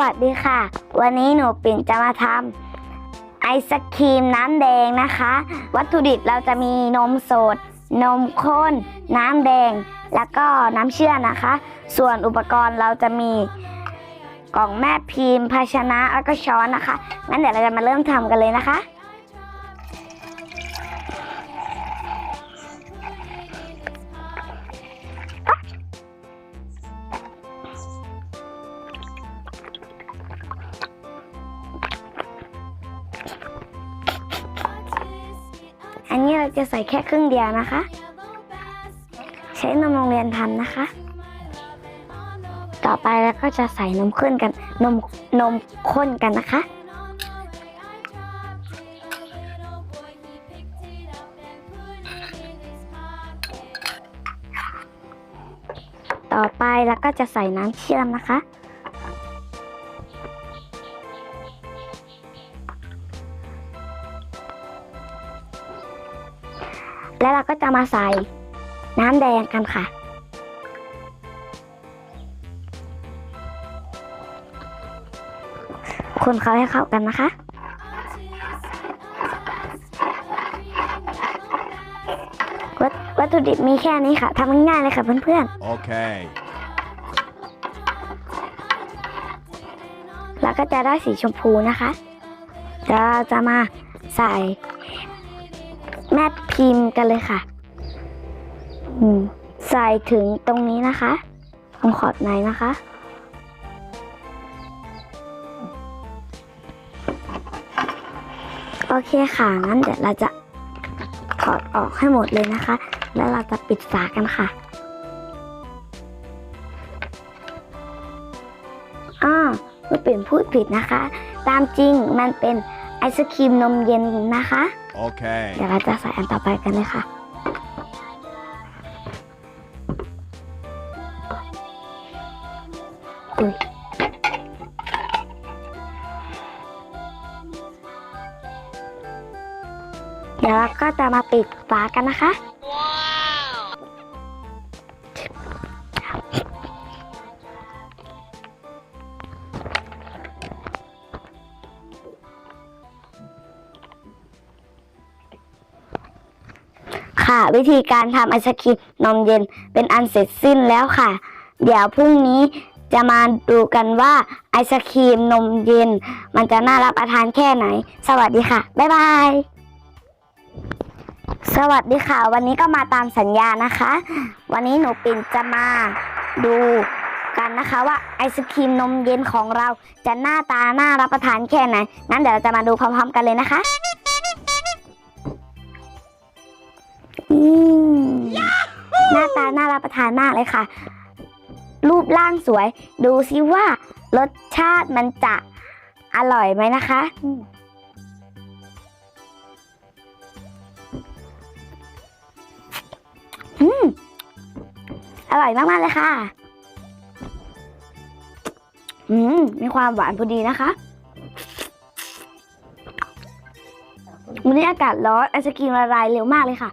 วัสดีค่ะ วันนี้หนูปิ่นจะมาทำไอศครีมน้ำแดงนะคะ วัตถุดิบเราจะมีนมสด นมข้น น้ำแดง แล้วก็น้ำเชื่อมนะคะ ส่วนอุปกรณ์เราจะมีกล่องแม่พิมพ์ ภาชนะแล้วก็ช้อนนะคะงั้นเดี๋ยวเราจะมาเริ่มทำกันเลยนะคะ อันนี้เราจะใส่แค่ครึ่งเดียวนะคะ ใช้นมโรงเรียนทำนะคะ ต่อไปแล้วก็จะใส่นมข้นกันนมนมข้นกันนะคะ ต่อไปแล้วก็จะใส่น้ำเชื่อมนะคะ แล้วเราก็จะมาใส่น้ำแดงกันค่ะ คนเขาให้เข้ากันนะคะ วัตวัตถุดิบมีแค่นี้ค่ะทำง่ายๆเลยค่ะเพื่อน Okay. ๆแล้วก็จะได้สีชมพูนะคะเดี๋ยวเราจะมาใส่ พิมพ์กันเลยค่ะใส่ถึงตรงนี้นะคะตรงขอบในนะคะ โอเคค่ะ งั้นเดี๋ยวเราจะถอดออกให้หมดเลยนะคะ แล้วเราจะปิดฝากันค่ะอ้อไม่เปลี่ยนพูดผิดนะคะ ตามจริงมันเป็น ไอศครีมนมเย็นนะคะ Okay. เดี๋ยวเราจะใส่อันต่อไปกันเลยค่ะ อุ๊ยเดี๋ยวเราก็จะมาปิดฝากันนะคะ ค่ะ วิธีการทำไอศครีมนมเย็นเป็นอันเสร็จสิ้นแล้วค่ะ เดี๋ยวพรุ่งนี้จะมาดูกันว่าไอศครีมนมเย็น มันจะน่ารับประทานแค่ไหน สวัสดีค่ะ บ๊ายบาย สวัสดีค่ะ วันนี้ก็มาตามสัญญานะคะ วันนี้หนูปิ่นจะมาดูกันนะคะว่าไอศครีมนมเย็นของเราจะหน้าตาน่ารับประทานแค่ไหน งั้นเดี๋ยวเราจะมาดูพร้อมๆกันเลยนะคะ รับประทานมากเลยค่ะ รูปร่างสวย ดูซิว่ารสชาติมันจะอร่อยไหมนะคะอืมอืมอร่อยมาก ๆ เลยค่ะ อืม มีความหวานพอดีนะคะ วันนี้อากาศร้อนไอศกรีมละลายเร็วมากเลยค่ะ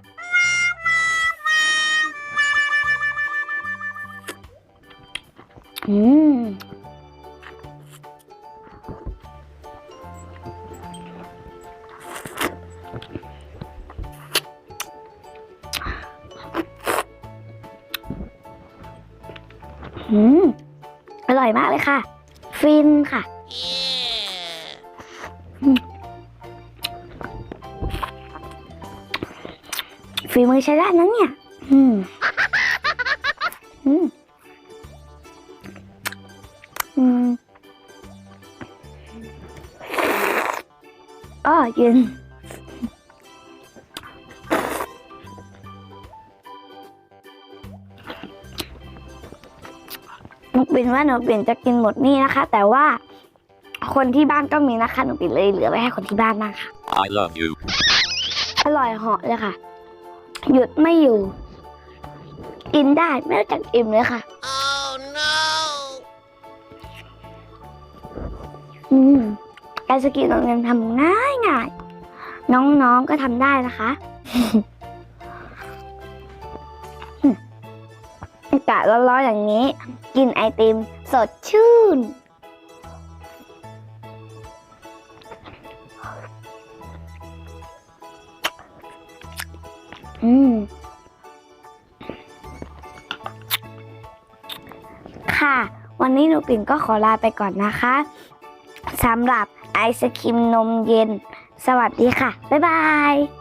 อืมอืมอร่อยมากเลยค่ะ ฟินค่ะฝีมือใช้ได้นะเนี่ย อืม อืม อ้อเย็นหนูปิ่นว่าหนูปิ่นจะกินหมดนี่นะคะ แต่ว่าคนที่บ้านก็มีนะคะหนูปิ่นเลยเหลือไว้ให้คนที่บ้านมากค่ะ I love you. อร่อยเหาะเลยค่ะ หยุดไม่อยู่ กินได้ไม่รู้จักอิ่มเลยค่ะ Oh no. อืม การสกิลน้องเนมทำง่ายง่ายน้องๆก็ทำได้นะคะอากาศร้อนๆอย่างนี้ กินไอติมสดชื่น อืม ค่ะ วันนี้หนูปิ่นก็ขอลาไปก่อนนะคะสำหรับ ไอศครีมนมเย็น สวัสดีค่ะ บ๊ายบาย